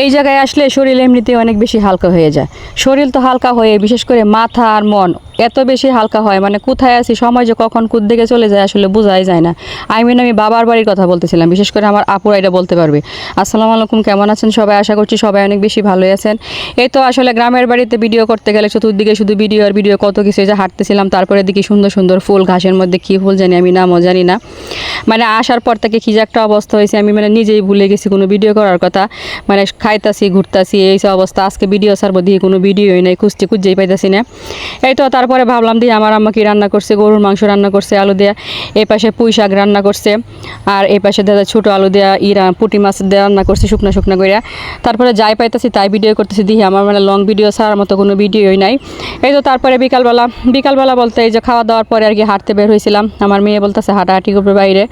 এই জায়গায় আসলে শরীর এমনিতে অনেক বেশি হালকা হয়ে যায়। শরীর তো হালকা হয়ে, বিশেষ করে মাথা আর মন এত বেশি হালকা হয় মানে কোথায় আছি, সময় যে কখন কোন দিকে চলে যায় আসলে বোঝাই যায় না। আই মিন আমি বাবার বাড়ির কথা বলতেছিলাম, বিশেষ করে আমার আপুরা এটা বলতে পারবে। আসসালামু আলাইকুম, কেমন আছেন সবাই? আশা করছি সবাই অনেক বেশি ভালোই আছেন। এই তো আসলে গ্রামের বাড়িতে ভিডিও করতে গেলে চতুর্দিকে শুধু ভিডিও আর ভিডিও কত কিছু যে হাঁটতেছিলাম, তারপরে দেখি সুন্দর সুন্দর ফুল, ঘাসের মধ্যে কী ফুল জানি, আমি নামও জানি না। মানে আসার পর থেকে কী যে একটা অবস্থা হয়েছে, আমি মানে নিজেই ভুলে গেছি কোনো ভিডিও করার কথা। মানে খাইতাছি, ঘুরতাছি, এই সব অবস্থা, আজকে ভিডিও ছাড়বো দিয়ে কোনো ভিডিওই নাই, খুঁজতে খুঁজেই পাইতাছি না। এই তো তারপরে ভাবলাম দিয়ে আমার আম্মা কি রান্না করছে, গরুর মাংস রান্না করছে, আলু দেয়া এই পাশে পুঁই শাক রান্না করছে, আর এই পাশে দাদা ছোটো আলু দেয়া ইরা পুঁটি মাছ দেওয়া রান্না করছে শুকনো শুকনো করে তারপরে যাই পাইতাছি তাই ভিডিও করতেছি দিয়ে আমার মানে লং ভিডিও ছাড়ার মতো কোনো ভিডিওই নাই। এই তো তারপরে বিকালবেলা বিকালবেলা বলতে এই যে খাওয়া দাওয়ার পরে আর কি হাঁটতে বের হয়েছিলাম আমার মেয়ে বলতেছে, হাঁটাহাঁটি করবে বাইরে।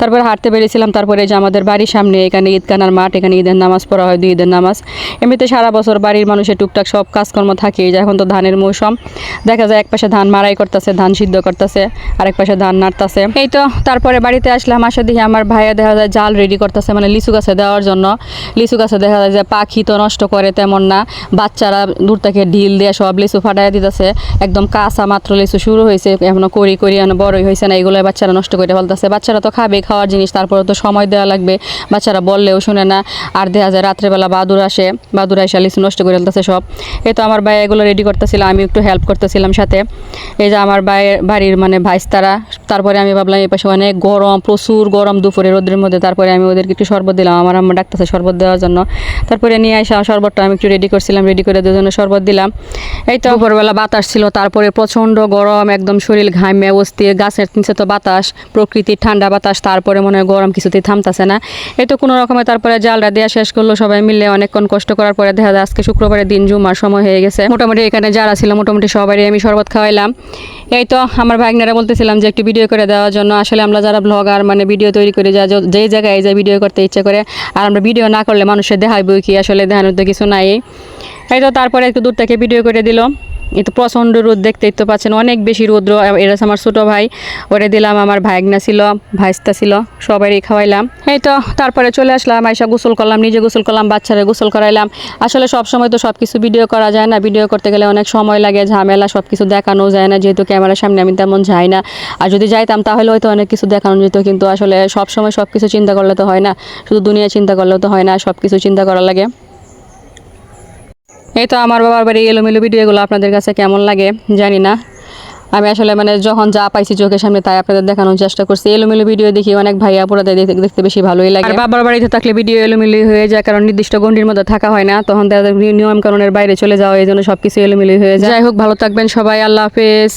তারপরে হাঁটতে বেরিয়েছিলাম, তারপরে এই যে আমাদের বাড়ির সামনে, এখানে ঈদগানার মাঠ, এখানে ঈদের নামাজ পড়া হয়, দুই ঈদের নামাজ। এমনিতে সারা বছর বাড়ির মানুষের টুকটাক সব কাজকর্ম থাকে, এই যে এখন তো ধানের মৌসুম। দেখা যায় এক পাশে ধান মারাই করতেছে, ধান সিদ্ধ করতেছে, আরেক পাশে ধান নাড়তেছে। এই তো তারপরে বাড়িতে আসলাম, আসে দেখি আমার ভাইয়া দেখা যায় জাল রেডি করতেছে মানে লিচু গাছে দেওয়ার জন্য। লিচু গাছে দেখা যায় যে পাখি তো নষ্ট করে তেমন না, বাচ্চারা দূর থেকে ঢিল দিয়ে সব লিচু ফাটাই দিতেছে। একদম কাঁচা মাত্র লিচু শুরু হয়েছে, এখনও করি করি, এখনও বড়ই হয়েছে না এগুলো বাচ্চারা নষ্ট করে ফেলতেছে। বাচ্চারা তো খাবে, খাওয়ার জিনিস, তারপরে তো সময় দেওয়া লাগবে, বাচ্চারা বললেও শুনে না। আর দেখা যায় রাত্রেবেলা বাদুর আসে, বাদুর এসে লিচু নষ্ট করে ফেলতেছে সব। এই তো আমার ভাই এগুলো রেডি করতেছিলাম আমি একটু হেল্প করতেছিলাম, সাথে এই যে আমার বাড়ির মানে ভাইস্তারা, তারপরে আমি ভাবলাম এই পাশে অনেক গরম, প্রচুর গরম দুপুরে রোদের মধ্যে। তারপরে আমি ওদেরকে একটু শরবত দিলাম, আমার আম্মা ডাকতেছে শরবত দেওয়ার জন্য। তারপরে নিয়ে আসা শরবতটা আমি একটু রেডি করছিলাম রেডি করে দুজনে শরবত দিলাম। এই তো দুপুরবেলা বাতাস ছিল, তারপরে প্রচণ্ড গরম, একদম শরীর ঘামে অস্থির, গাছের নিচে তো বাতাস, প্রকৃতির ঠান্ডা বাতাস, তারপরে মনে হয় গরম কিছুতেই থামতাছে না। এই তো কোনো রকমে তারপরে জালটা দেওয়া শেষ করল, সবাই মিলে অনেকক্ষণ কষ্ট করার পরে দেখা যায় আজকে শুক্রবারের দিন জুমার সময় হয়ে গেছে। মোটামুটি এখানে যারা ছিল, মোটামুটি সবারই আমি শরবত খাওয়াইলাম। এই তো আমার ভাইনারা বলতেছিলাম যে একটু ভিডিও করে দেওয়ার জন্য। আসলে আমরা যারা ব্লগার মানে ভিডিও তৈরি করে, যা যেই জায়গায় যে ভিডিও করতে ইচ্ছে করে, আর আমরা ভিডিও না করলে মানুষের দেখাইবো কি? আসলে দেখানোর তো কিছু নাই। এই তো তারপরে একটু দূর থেকে ভিডিও করে দিল। এই তো প্রচণ্ড রোদ দেখতেই তো পাচ্ছেন, অনেক বেশি রৌদ্র। হচ্ছে আমার ছোটো ভাই, ওরে দিলাম আমার ভাগনা ছিল, ভাইস্তা ছিল, সবারই খাওয়াইলাম। এই তো তারপরে চলে আসলাম, আইসা গোসল করলাম, নিজে গোসল করলাম, বাচ্চারা গোসল করাইলাম। আসলে সব সময় তো সব কিছু ভিডিও করা যায় না ভিডিও করতে গেলে অনেক সময় লাগে, ঝামেলা সব কিছু দেখানো যায় না, যেহেতু ক্যামেরার সামনে আমি তেমন যাই না। আর যদি যাইতাম, তাহলে হয়তো অনেক কিছু দেখানো যেত, কিন্তু আসলে সব সময় সব কিছু চিন্তা করলে তো হয় না, শুধু দুনিয়া চিন্তা করলেও তো হয় না সব কিছু চিন্তা করা লাগে। এই তো আমার বাবার বাড়ি এলোমেলো ভিডিওগুলো আপনাদের কাছে কেমন লাগে জানি না। আমি আসলে মানে যখন যা পাইছি চোখের সামনে তাই আপনাদের দেখানোর চেষ্টা করছি। এলোমেলো ভিডিও দেখি অনেক ভাইয়া পুরাদের দেখতে দেখতে বেশি ভালোই লাগে। বাবার বাড়িতে থাকলে ভিডিও এলোমেলো হয়ে যায় কারণ নির্দিষ্ট গণ্ডির মধ্যে থাকা হয় না। তখন তাদের নিয়মকানুনের বাইরে চলে যাওয়া এই জন্য সব কিছু এলোমেলো হয়ে যায়। যাই হোক ভালো থাকবেন সবাই আল্লাহ হাফেজ।